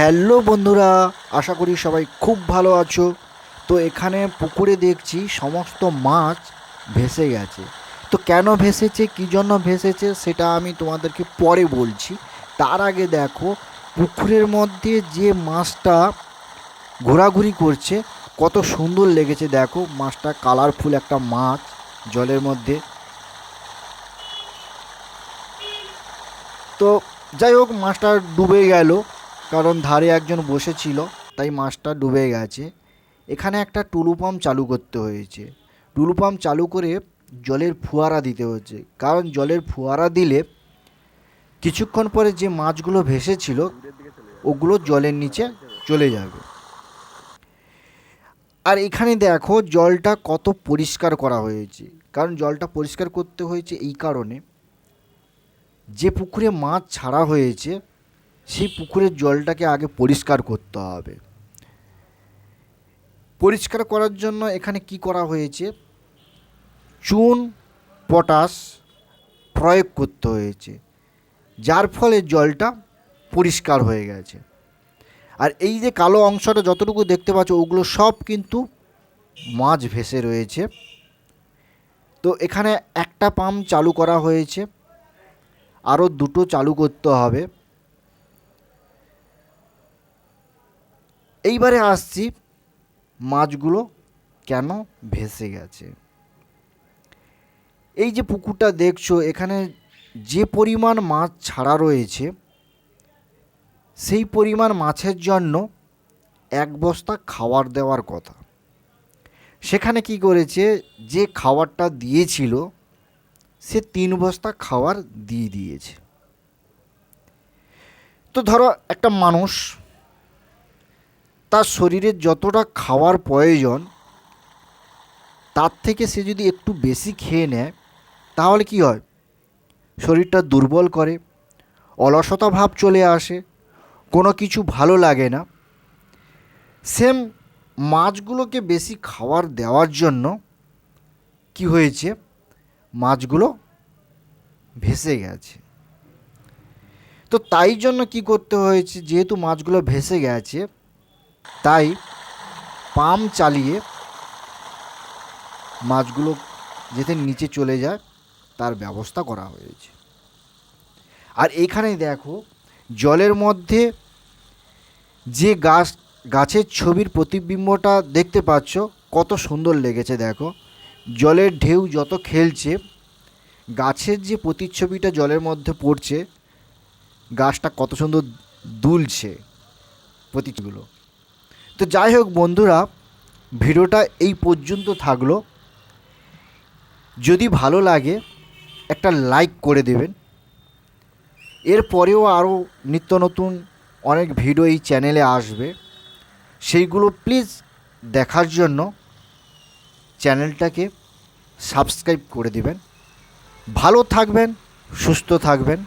Hello বন্ধুরা, আশা করি সবাই খুব ভালো আছো। তো এখানে পুকুরে দেখছি সমস্ত মাছ ভেসে গেছে। তো কেন ভেসেছে, কী জন্য ভেসেছে, সেটা আমি তোমাদেরকে পরে বলছি। তার আগে দেখো, পুকুরের মধ্যে যে মাছটা ঘোরাঘুরি করছে, কত সুন্দর লেগেছে দেখো। মাছটা কালারফুল একটা মাছ জলের মধ্যে। তো যাই হোক, মাছটা ডুবে গেল। কারণ ধারে একজন বসেছিল, তাই মাছটা ডুবে গেছে। এখানে একটা টুলু পাম্প চালু করতে হয়েছে। টুলু পাম্প চালু করে জলের ফোয়ারা দিতে হচ্ছে। কারণ জলের ফোয়ারা দিলে কিছুক্ষণ পরে যে মাছগুলো ভেসেছিল, ওগুলো জলের নিচে চলে যাবে। আর এখানে দেখো জলটা কত পরিষ্কার করা হয়েছে। কারণ জলটা পরিষ্কার করতে হয়েছে এই কারণে। যে পুকুরে মাছ ছাড়া হয়েছে সেই পুকুরের জলটাকে আগে পরিষ্কার করতে হবে। পরিষ্কার করার জন্য এখানে কি করা হয়েছে? চুন, পটাশ প্রয়োগ করতে হয়েছে, যার ফলে জলটা পরিষ্কার হয়ে গেছে। আর এই যে কালো অংশটা যতটুকু দেখতে পাচ্ছ, ওগুলো সব কিন্তু মাছ ভেসে রয়েছে। তো এখানে একটা পাম্প চালু করা হয়েছে, আরও দুটো চালু করতে হবে। এইবারে আসছি, মাছগুলো কেন ভেসে গেছে? এই যে পুকুরটা দেখছ, এখানে যে পরিমাণ মাছ ছাড়া রয়েছে, সেই পরিমাণ মাছের জন্য এক বস্তা খাবার দেওয়ার কথা। সেখানে কি করেছে, যে খাবারটা দিয়েছিল, সে তিন বস্তা খাবার দিয়ে দিয়েছে। তো ধরো একটা মানুষ তার শরীরে যতটা খাওয়ার প্রয়োজন, তার থেকে সে যদি একটু বেশি খেয়ে নেয়, তাহলে কি হয়? শরীরটা দুর্বল করে, অলসতা ভাব চলে আসে, কোনো কিছু ভালো লাগে না। সেম মাছগুলোকে বেশি খাবার দেওয়ার জন্য কি হয়েছে? মাছগুলো ভেসে গেছে। তো তাই জন্য কি করতে হয়েছে? যেহেতু মাছগুলো ভেসে গেছে তাই পাম্প চালিয়ে মাছগুলো যাতে নিচে চলে যায়, তার ব্যবস্থা করা হয়েছে। আর এখানে দেখো, জলের মধ্যে যে গাছ, গাছের ছবির প্রতিবিম্বটা দেখতে পাচ্ছ, কত সুন্দর লেগেছে দেখো। জলের ঢেউ যত খেলছে, গাছের যে প্রতিচ্ছবিটা জলের মধ্যে পড়ছে, গাছটা কত সুন্দর দুলছে প্রতিগুলো তো যাই হোক বন্ধুরা, ভিডিওটা এই পর্যন্ত থাকল। যদি ভালো লাগে, একটা লাইক করে দেবেন। এরপরেও আরও নিত্য নতুন অনেক ভিডিও এই চ্যানেলে আসবে। সেইগুলো প্লিজ দেখার জন্য চ্যানেলটাকে সাবস্ক্রাইব করে দিবেন। ভালো থাকবেন, সুস্থ থাকবেন।